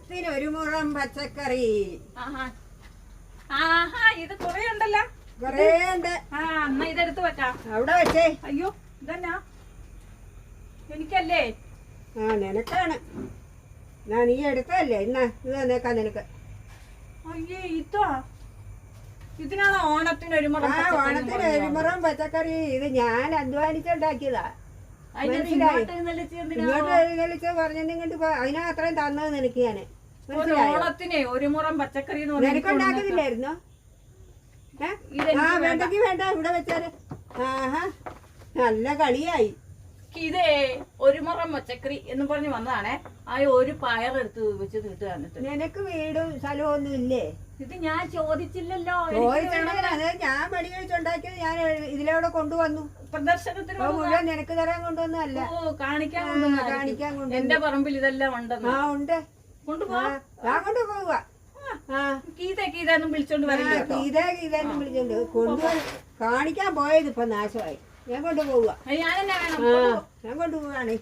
ഓണത്തിന് ഒരു മുറം പച്ചക്കറി. ആഹാ. ആഹാ ഇത് കൊറേ ഉണ്ടല്ലോ. കുറേ ഉണ്ട്. ആ എന്നാ ഇതെടുത്ത് വെക്കാം. അവിടെ വെച്ചേ. അയ്യോ ഇതെന്നാ? എനിക്കല്ലേ? ആ നിനക്കാണ്. ഞാൻ നീ എടുത്തല്ലേ ഇന്നാ ഇത് തന്നേക്കാം നിനക്ക്. അയ്യേ ഇതോ. ഇതിനാണ് ഓണത്തിന് ഒരു മുറം ആ ഓണത്തിന് ഒരു മുറം പച്ചക്കറി. ഇത് ഞാൻ അധ്വാനിച്ചുണ്ടാക്കിയതാ. അതിന് മനസ്സിലായി. ഇങ്ങോട്ട് അതിനാ അത്രയും തന്നത് നിനക്ക് ഞാൻ. ഓണത്തിന് ഒരു മുറം പച്ചക്കറി എന്ന് പറഞ്ഞാൽ എനിക്ക് നിനക്കുണ്ടാക്കുന്നില്ലായിരുന്നോ ഏ? ഇതെനിക്ക് ആ വേണ്ട. വേണ്ടെങ്കി വേണ്ട ഇവിടെ വെച്ചാൽ. ആഹാ നല്ല കളിയായി. ഇതേ ഒരു മുറം പച്ചക്കറി എന്ന് പറഞ്ഞ് വന്നതാണേ. ആ ഒരു പയറെടുത്ത് വെച്ച് തീട്ട് തന്നിട്ട് നിനക്ക് വീടും സ്ഥലവും ഒന്നും ഇല്ലേ? ഇത് ഞാൻ ചോദിച്ചില്ലല്ലോ. ഞാൻ പണി കഴിച്ചുണ്ടാക്കിയത് ഞാൻ ഇതിലൂടെ കൊണ്ടുവന്നു. പ്രദർശനത്തിന് മുഴുവൻ നിനക്ക് തരാൻ കൊണ്ടുവന്നല്ല കാണിക്കാൻ കാണിക്കാൻ കൊണ്ടുവന്നു. എന്റെ പറമ്പിൽ ഇതെല്ലാം ഉണ്ടെന്ന്. ആ ഉണ്ട്. വിളിച്ചോണ്ട് വരില്ല ഗീത വിളിച്ചോണ്ട് കൊണ്ടുപോയി കാണിക്കാൻ പോയത് ഇപ്പൊ നാശമായി. ഞാൻ കൊണ്ടുപോവുക ഞാൻ കൊണ്ടുപോവാണ്.